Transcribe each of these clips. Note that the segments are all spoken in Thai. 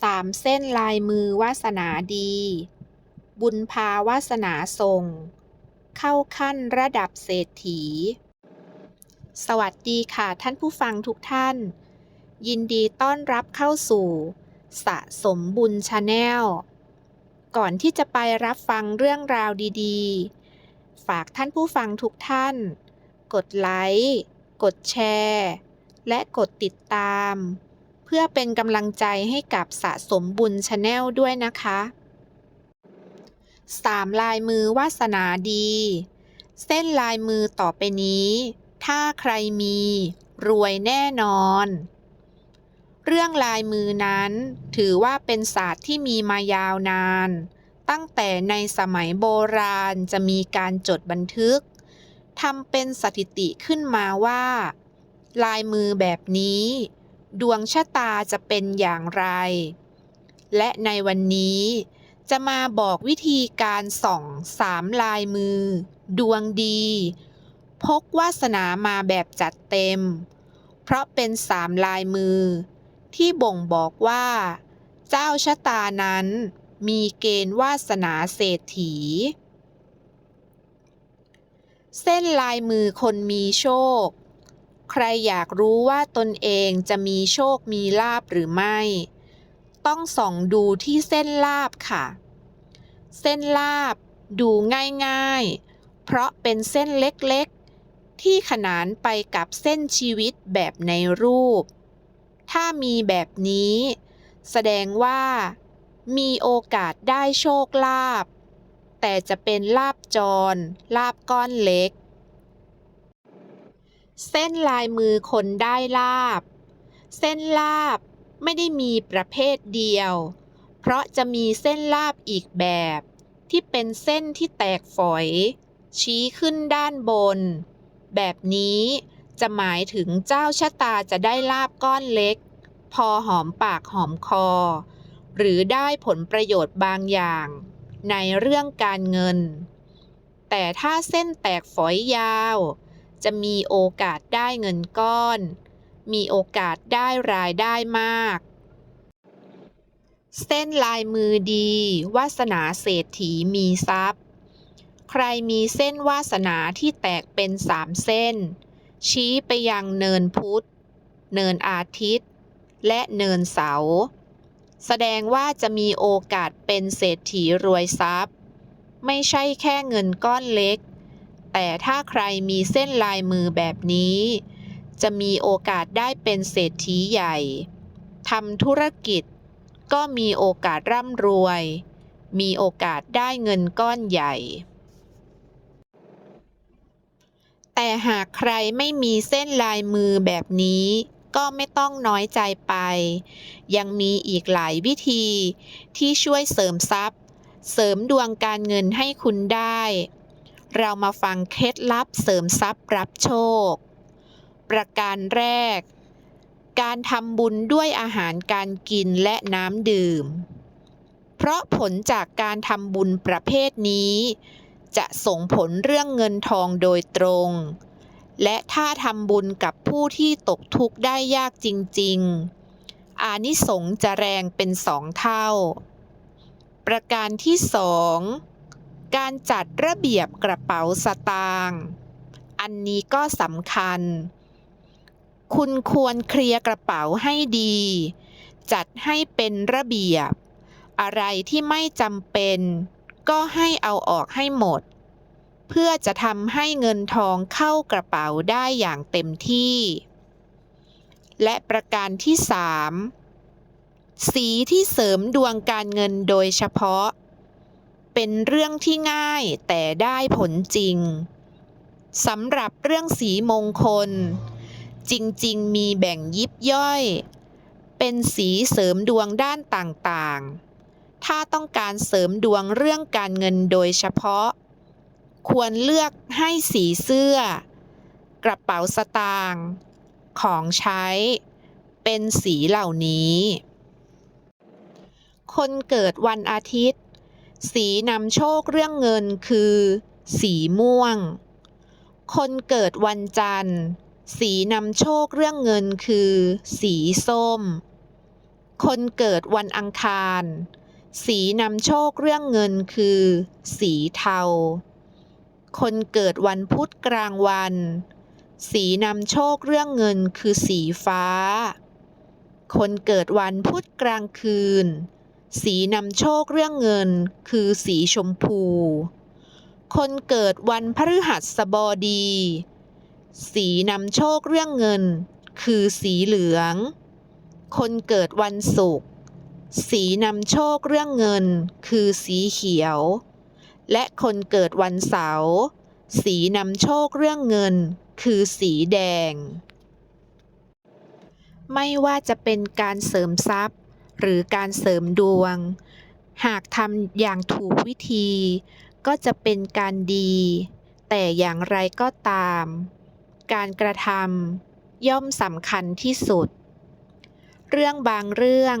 สามเส้นลายมือวาสนาดี บุญพาวาสนาส่งเข้าขั้นระดับเศรษฐี สวัสดีค่ะท่านผู้ฟังทุกท่าน ยินดีต้อนรับเข้าสู่ สะสมบุญชาแนล ก่อนที่จะไปรับฟังเรื่องราวดีๆ ฝากท่านผู้ฟังทุกท่าน กดไลค์ กดแชร์ และกดติดตาม เพื่อเป็นกำลังใจให้กับสะสมบุญชาแนลด้วยนะคะสามลายมือวาสนาดี เส้นลายมือต่อไปนี้ ถ้าใครมี รวยแน่นอน เรื่องลายมือนั้น ถือว่าเป็นศาสตร์ที่มีมายาวนาน ตั้งแต่ในสมัยโบราณจะมีการจดบันทึกทำเป็นสถิติขึ้นมาว่า ลายมือแบบนี้ ดวงชะตาจะเป็นอย่างไร และในวันนี้จะมาบอกวิธีการส่องสามลายมือ ดวงดี พกวาสนามาแบบจัดเต็ม เพราะเป็นสามลายมือ ที่บ่งบอกว่า เจ้าชะตานั้นมีเกณฑ์วาสนาเศรษฐี เส้นลายมือคนมีโชค ใครอยากรู้ว่าตนเองจะมีโชคมีลาบหรือไม่ ต้องส่องดูที่เส้นลาบค่ะ เส้นลาบดูง่ายๆ เพราะเป็นเส้นเล็กๆ ที่ขนานไปกับเส้นชีวิตแบบในรูป ถ้ามีแบบนี้ แสดงว่า มีโอกาสได้โชคลาภแต่จะเป็นลาบจร ลาบก้อนเล็ก เส้นลายมือคนได้ลาบ เส้นลาบไม่ได้มีประเภทเดียว เพราะจะมีเส้นลาบอีกแบบ ที่เป็นเส้นที่แตกฝอย ชี้ขึ้นด้านบน แบบนี้จะหมายถึงเจ้าชะตาจะได้ลาบก้อนเล็ก พอหอมปากหอมคอ หรือได้ผลประโยชน์บางอย่าง ในเรื่องการเงิน แต่ถ้าเส้นแตกฝอยยาว จะมีโอกาสได้เงินก้อน มีโอกาสได้รายได้มาก เส้นลายมือดี วาสนาเศรษฐีมีทรัพย์ ใครมีเส้นวาสนาที่แตกเป็นสามเส้น ชี้ไปยังเนินพุธ เนินอาทิตย์ และเนินเสาร์แสดงว่าจะมีโอกาสเป็นเศรษฐีรวยทรัพย์ ไม่ใช่แค่เงินก้อนเล็ก แต่ถ้าใครมีเส้นลายมือแบบนี้ จะมีโอกาสได้เป็นเศรษฐีใหญ่ทำธุรกิจ ก็มีโอกาสร่ำรวย มีโอกาสได้เงินก้อนใหญ่ แต่หากใครไม่มีเส้นลายมือแบบนี้ก็ไม่ต้องน้อยใจไป ยังมีอีกหลายวิธีที่ช่วยเสริมทรัพย์ เสริมดวงการเงินให้คุณได้ เรามาฟังเคล็ดลับเสริมทรัพย์รับโชค ประการแรก การทำบุญด้วยอาหารการกินและน้ำดื่ม เพราะผลจากการทำบุญประเภทนี้ จะส่งผลเรื่องเงินทองโดยตรง และถ้าทำบุญกับผู้ที่ตกทุกข์ได้ยากจริง ๆ อานิสงส์จะแรงเป็นสองเท่า ประการที่สอง การจัดระเบียบกระเป๋าสตางค์อันนี้ก็สำคัญ คุณควรเคลียร์กระเป๋าให้ดี จัดให้เป็นระเบียบ อะไรที่ไม่จำเป็น ก็ให้เอาออกให้หมด เพื่อจะทำให้เงินทองเข้ากระเป๋าได้อย่างเต็มที่ และประการที่สามสีที่เสริมดวงการเงินโดยเฉพาะ เป็นเรื่องที่ง่ายแต่ได้ผลจริงสำหรับเรื่องสีมงคล จริงๆ มีแบ่งยิบย่อย เป็นสีเสริมดวงด้านต่างๆ ถ้าต้องการเสริมดวงเรื่องการเงินโดยเฉพาะ ควรเลือกให้สีเสื้อ กระเป๋าสตางค์ของใช้ เป็นสีเหล่านี้ คนเกิดวันอาทิตย์ สีนำโชคเรื่องเงินคือ สีม่วง คนเกิดวันจันทร์ สีนำโชคเรื่องเงินคือ สีส้ม คนเกิดวันอังคาร สีนำโชคเรื่องเงินคือ สีเทา คนเกิดวันพุธกลางวัน สีนำโชคเรื่องเงินคือสีฟ้า คนเกิดวันพุธกลางคืน สีนำโชคเรื่องเงินคือสีชมพู คนเกิดวันพฤหัสบดี สีนำโชคเรื่องเงิน คือสีเหลือง คนเกิดวันศุกร์สีนำโชคเรื่องเงิน คือสีเขียว และคนเกิดวันเสาร์สีนำโชคเรื่องเงิน คือสีแดง ไม่ว่าจะเป็นการเสริมทรัพย์ หรือการเสริมดวง หากทำอย่างถูกวิธี ก็จะเป็นการดี แต่อย่างไรก็ตาม การกระทำย่อมสำคัญที่สุด เรื่องบางเรื่อง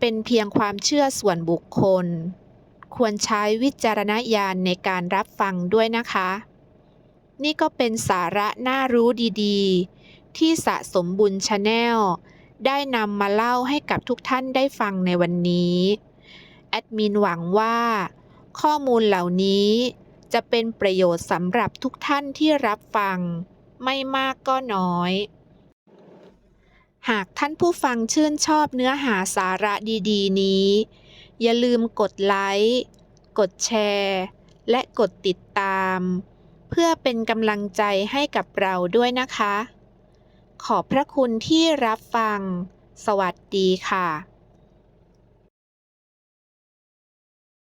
เป็นเพียงความเชื่อส่วนบุคคล ควรใช้วิจารณญาณในการรับฟังด้วยนะคะ นี่ก็เป็นสาระน่ารู้ดีๆ ที่สะสมบุญชาแนล ได้นำมาเล่าให้กับทุกท่านได้ฟังในวันนี้ แอดมินหวังว่า ข้อมูลเหล่านี้จะเป็นประโยชน์สำหรับทุกท่านที่รับฟัง ไม่มากก็น้อย หากท่านผู้ฟังชื่นชอบเนื้อหาสาระดีๆ นี้ อย่าลืมกดไลค์ กดแชร์ และกดติดตาม เพื่อเป็นกำลังใจให้กับเราด้วยนะคะ ขอบพระคุณที่รับฟัง สวัสดีค่ะ